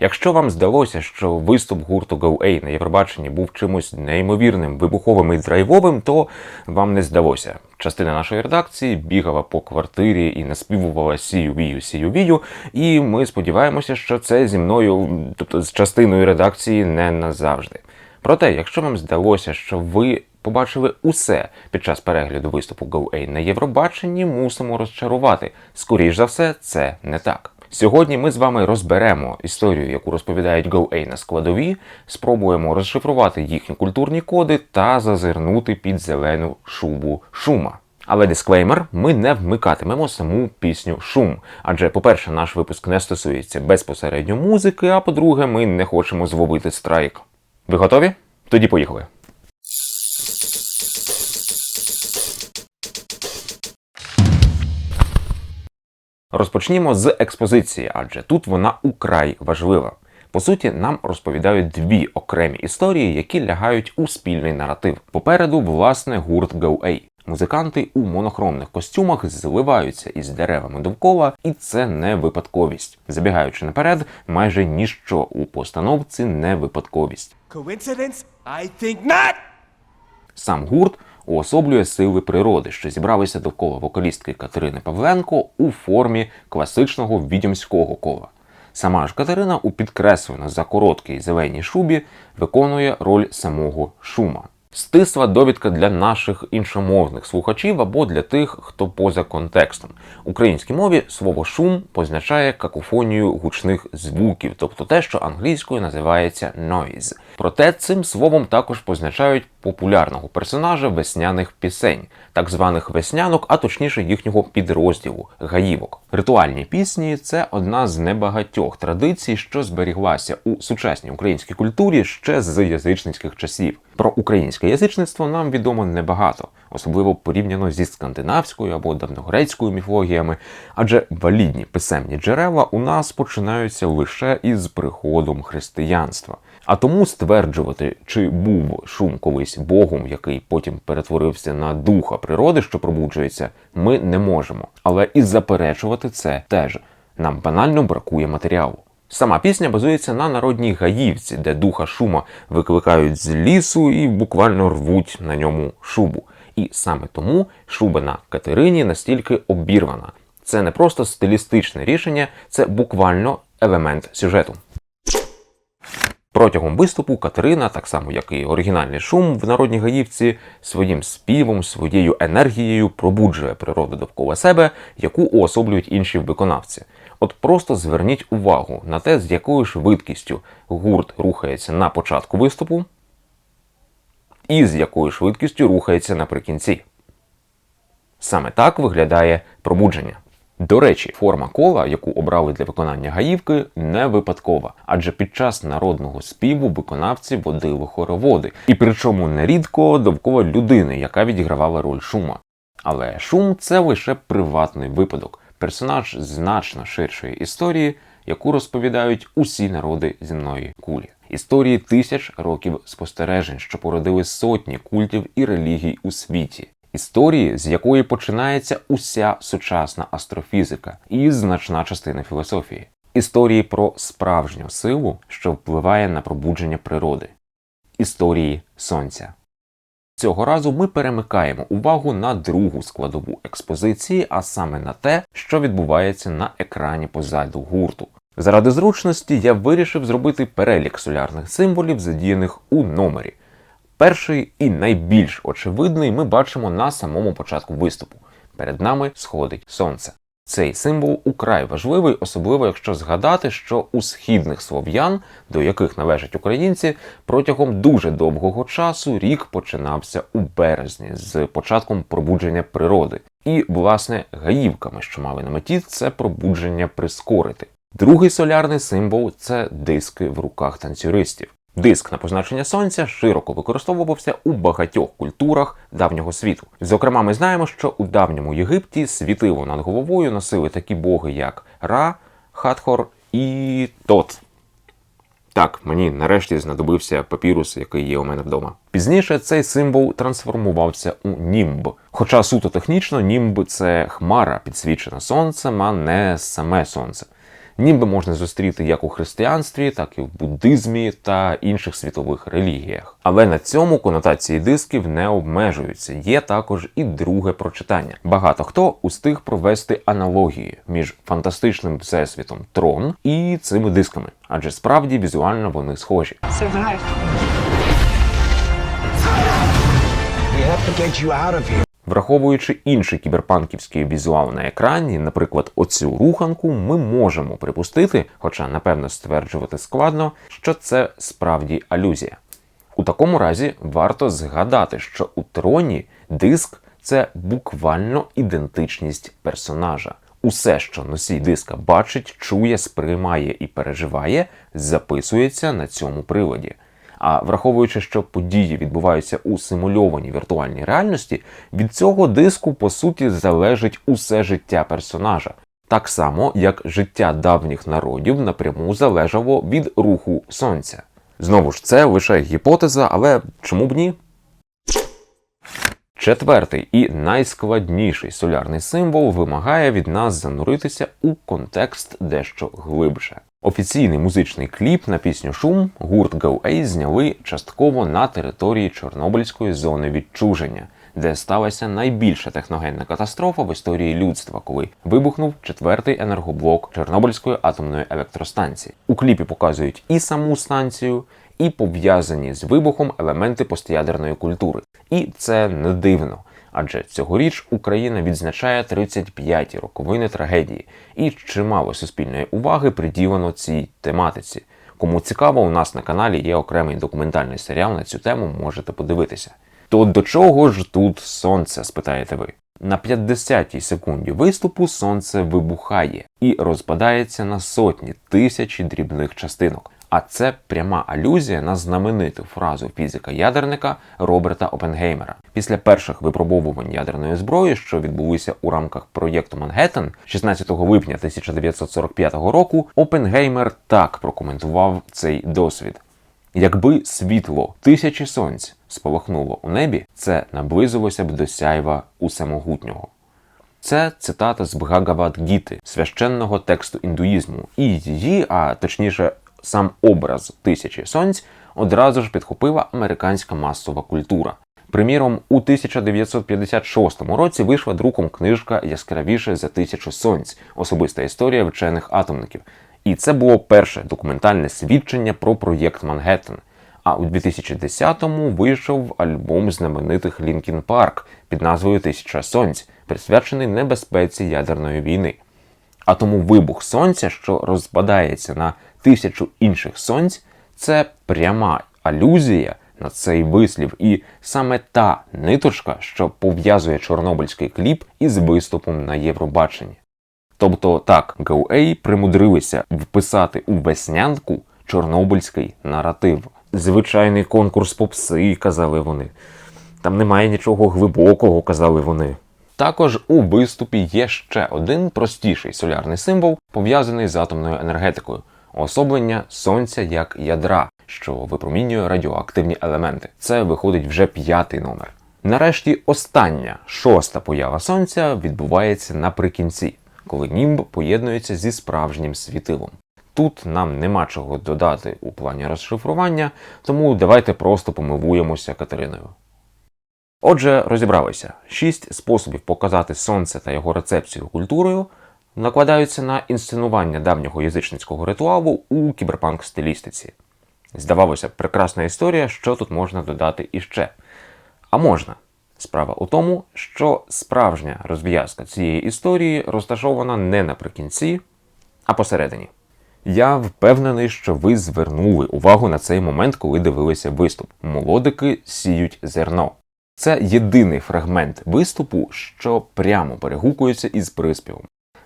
Якщо вам здалося, що виступ гурту GoA на Євробаченні був чимось неймовірним, вибуховим і драйвовим, то вам не здалося. Частина нашої редакції бігала по квартирі і наспівувала сію вію, сію вію, і ми сподіваємося, що це зі мною, тобто з частиною редакції, не назавжди. Проте, якщо вам здалося, що ви побачили усе під час перегляду виступу GoA на Євробаченні, мусимо розчарувати. Скоріш за все, це не так. Сьогодні ми з вами розберемо історію, яку розповідають GoA на складові, спробуємо розшифрувати їхні культурні коди та зазирнути під зелену шубу шума. Але дисклеймер, ми не вмикатимемо саму пісню шум. Адже, по-перше, наш випуск не стосується безпосередньо музики, а по-друге, ми не хочемо зловити страйк. Ви готові? Тоді поїхали. Розпочнімо з експозиції, адже тут вона украй важлива. По суті, нам розповідають дві окремі історії, які лягають у спільний наратив. Попереду, власне, гурт GoA. Музиканти у монохромних костюмах зливаються із деревами довкола, і це не випадковість. Забігаючи наперед, майже ніщо у постановці не випадковість. Coincidence? I think not! Сам гурт уособлює сили природи, що зібралися довкола вокалістки Катерини Павленко у формі класичного відьомського кола. Сама ж Катерина у підкреслено за короткій зеленій шубі виконує роль самого шума. Стисла довідка для наших іншомовних слухачів або для тих, хто поза контекстом. В українській мові слово шум позначає какофонію гучних звуків, тобто те, що англійською називається noise. Проте цим словом також позначають популярного персонажа весняних пісень, так званих веснянок, а точніше їхнього підрозділу гаївок. Ритуальні пісні це одна з небагатьох традицій, що зберіглася у сучасній українській культурі ще з язичницьких часів. Про українське язичництво нам відомо небагато, особливо порівняно зі скандинавською або давньогрецькою міфологіями, адже валідні писемні джерела у нас починаються лише із приходом християнства. А тому стверджувати, чи був шум колись богом, який потім перетворився на духа природи, що пробуджується, ми не можемо. Але і заперечувати це теж нам банально бракує матеріалу. Сама пісня базується на народній гаївці, де духа шума викликають з лісу і буквально рвуть на ньому шубу. І саме тому шуба на Катерині настільки обірвана. Це не просто стилістичне рішення, це буквально елемент сюжету. Протягом виступу Катерина, так само як і оригінальний шум в народній гаївці, своїм співом, своєю енергією пробуджує природу довкола себе, яку уособлюють інші виконавці. От просто зверніть увагу на те, з якою швидкістю гурт рухається на початку виступу, і з якою швидкістю рухається наприкінці. Саме так виглядає пробудження. До речі, форма кола, яку обрали для виконання гаївки, не випадкова, адже під час народного співу виконавці водили хороводи, і причому нерідко довкола людини, яка відігравала роль шума. Але шум це лише приватний випадок, персонаж значно ширшої історії, яку розповідають усі народи земної кулі. Історії тисяч років спостережень, що породили сотні культів і релігій у світі. Історії, з якої починається уся сучасна астрофізика і значна частина філософії. Історії про справжню силу, що впливає на пробудження природи. Історії сонця. Цього разу ми перемикаємо увагу на другу складову експозиції, а саме на те, що відбувається на екрані позаду гурту. Заради зручності я вирішив зробити перелік солярних символів, задіяних у номері. Перший і найбільш очевидний ми бачимо на самому початку виступу. Перед нами сходить сонце. Цей символ украй важливий, особливо якщо згадати, що у східних слов'ян, до яких належать українці, протягом дуже довгого часу рік починався у березні з початком пробудження природи. І, власне, гаївками, що мали на меті це пробудження прискорити. Другий солярний символ це диски в руках танцюристів. Диск на позначення сонця широко використовувався у багатьох культурах давнього світу. Зокрема, ми знаємо, що у давньому Єгипті світило над головою носили такі боги, як Ра, Хатхор і Тот. Так, мені нарешті знадобився папірус, який є у мене вдома. Пізніше цей символ трансформувався у німб. Хоча суто технічно німб це хмара, підсвічена сонцем, а не саме сонце. Ніби можна зустріти як у християнстві, так і в буддизмі та інших світових релігіях. Але на цьому конотації дисків не обмежуються. Є також і друге прочитання. Багато хто устиг провести аналогії між фантастичним всесвітом трон і цими дисками, адже справді візуально вони схожі. Survive. We have to get you out of here. Враховуючи інший кіберпанківський візуал на екрані, наприклад, оцю руханку, ми можемо припустити, хоча напевно стверджувати складно, що це справді алюзія. У такому разі варто згадати, що у троні диск це буквально ідентичність персонажа. Усе, що носій диска бачить, чує, сприймає і переживає, записується на цьому приладі. А враховуючи, що події відбуваються у симульованій віртуальній реальності, від цього диску по суті залежить усе життя персонажа, так само як життя давніх народів напряму залежало від руху сонця. Знову ж це лише гіпотеза, але чому б ні? Четвертий і найскладніший солярний символ вимагає від нас зануритися у контекст дещо глибше. Офіційний музичний кліп на пісню Шум гурт Go-A зняли частково на території Чорнобильської зони відчуження, де сталася найбільша техногенна катастрофа в історії людства, коли вибухнув четвертий енергоблок Чорнобильської атомної електростанції. У кліпі показують і саму станцію, і пов'язані з вибухом елементи постядерної культури. І це не дивно. Адже цьогоріч Україна відзначає 35-ті роковини трагедії, і чимало суспільної уваги приділено цій тематиці. Кому цікаво, у нас на каналі є окремий документальний серіал на цю тему, можете подивитися. То до чого ж тут сонце? спитаєте ви. На 50-й секунді виступу сонце вибухає і розпадається на сотні тисячі дрібних частинок. А це пряма алюзія на знамениту фразу фізика-ядерника Роберта Опенгеймера. Після перших випробовувань ядерної зброї, що відбулися у рамках проєкту Манхеттен 16 липня 1945 року, Опенгеймер так прокоментував цей досвід. Якби світло тисячі сонць спалахнуло у небі, це наблизилося б до сяйва усемогутнього. Це цитата з Бхагавад-гіти, священного тексту індуїзму, і її, а точніше, сам образ тисячі сонць одразу ж підхопила американська масова культура. Приміром, у 1956 році вийшла друком книжка Яскравіше за тисячу сонць особиста історія вчених атомників. І це було перше документальне свідчення про проєкт Манхеттен. А у 2010-му вийшов альбом знаменитих Лінкін Парк під назвою Тисяча сонць, присвячений небезпеці ядерної війни. А тому вибух сонця, що розпадається на тисячу інших сонць, це пряма алюзія на цей вислів, і саме та ниточка, що пов'язує чорнобильський кліп із виступом на Євробаченні. Тобто так, GoA примудрилися вписати у веснянку чорнобильський наратив. Звичайний конкурс попси, казали вони. Там немає нічого глибокого, казали вони. Також у виступі є ще один простіший солярний символ, пов'язаний з атомною енергетикою особлення сонця як ядра, що випромінює радіоактивні елементи. Це виходить вже п'ятий номер. Нарешті остання шоста поява сонця відбувається наприкінці, коли німб поєднується зі справжнім світилом. Тут нам нема чого додати у плані розшифрування, тому давайте просто помилуємося Катериною. Отже, розібралися. Шість способів показати сонце та його рецепцію культурою накладаються на інсценування давнього язичницького ритуалу у кіберпанк стилістиці. Здавалося прекрасна історія, що тут можна додати іще. А можна. Справа у тому, що справжня розв'язка цієї історії розташована не наприкінці, а посередині. Я впевнений, що ви звернули увагу на цей момент, коли дивилися виступ. Молодики сіють зерно. Це єдиний фрагмент виступу, що прямо перегукується із приспівом.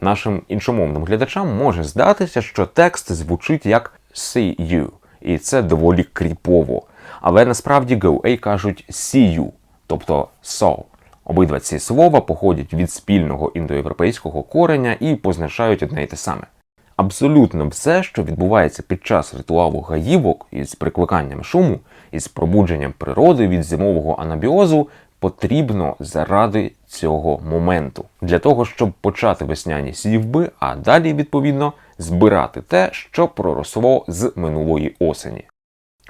Нашим іншомовним глядачам може здатися, що текст звучить як «see you», і це доволі кріпово. Але насправді GoA кажуть «see you», тобто «saw». Обидва ці слова походять від спільного індоєвропейського кореня і позначають одне й те саме. Абсолютно все, що відбувається під час ритуалу гаївок із прикликанням шуму, із пробудженням природи від зимового анабіозу, потрібно заради цього моменту для того, щоб почати весняні сівби, а далі відповідно збирати те, що проросло з минулої осені.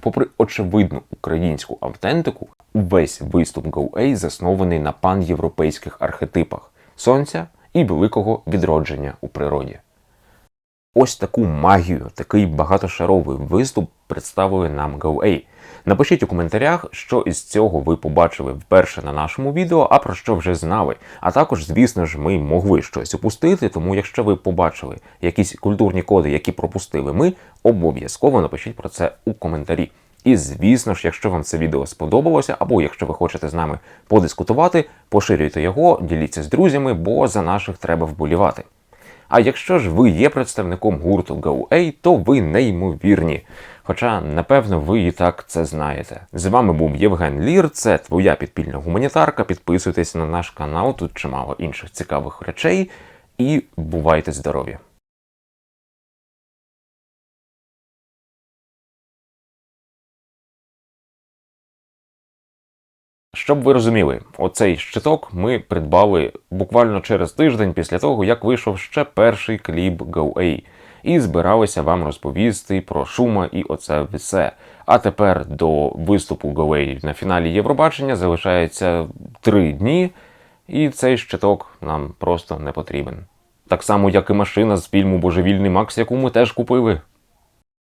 Попри очевидну українську автентику, увесь виступ GoA заснований на панєвропейських архетипах сонця і великого відродження у природі. Ось таку магію, такий багатошаровий виступ представили нам GoA. Напишіть у коментарях, що із цього ви побачили вперше на нашому відео, а про що вже знали. А також, звісно ж, ми могли щось упустити, тому якщо ви побачили якісь культурні коди, які пропустили ми, обов'язково напишіть про це у коментарі. І звісно ж, якщо вам це відео сподобалося, або якщо ви хочете з нами подискутувати, поширюйте його, діліться з друзями, бо за наших треба вболівати. А якщо ж ви є представником гурту GoA, то ви неймовірні. Хоча, напевно, ви і так це знаєте. З вами був Євген Лір, це твоя підпільна гуманітарка. Підписуйтесь на наш канал, тут чимало інших цікавих речей. І бувайте здорові! Щоб ви розуміли, оцей щиток ми придбали буквально через тиждень після того, як вийшов ще перший кліп GoA. І збиралися вам розповісти про шума і оце все. А тепер до виступу GoA на фіналі Євробачення залишається три дні, і цей щиток нам просто не потрібен. Так само, як і машина з фільму Божевільний Макс, яку ми теж купили.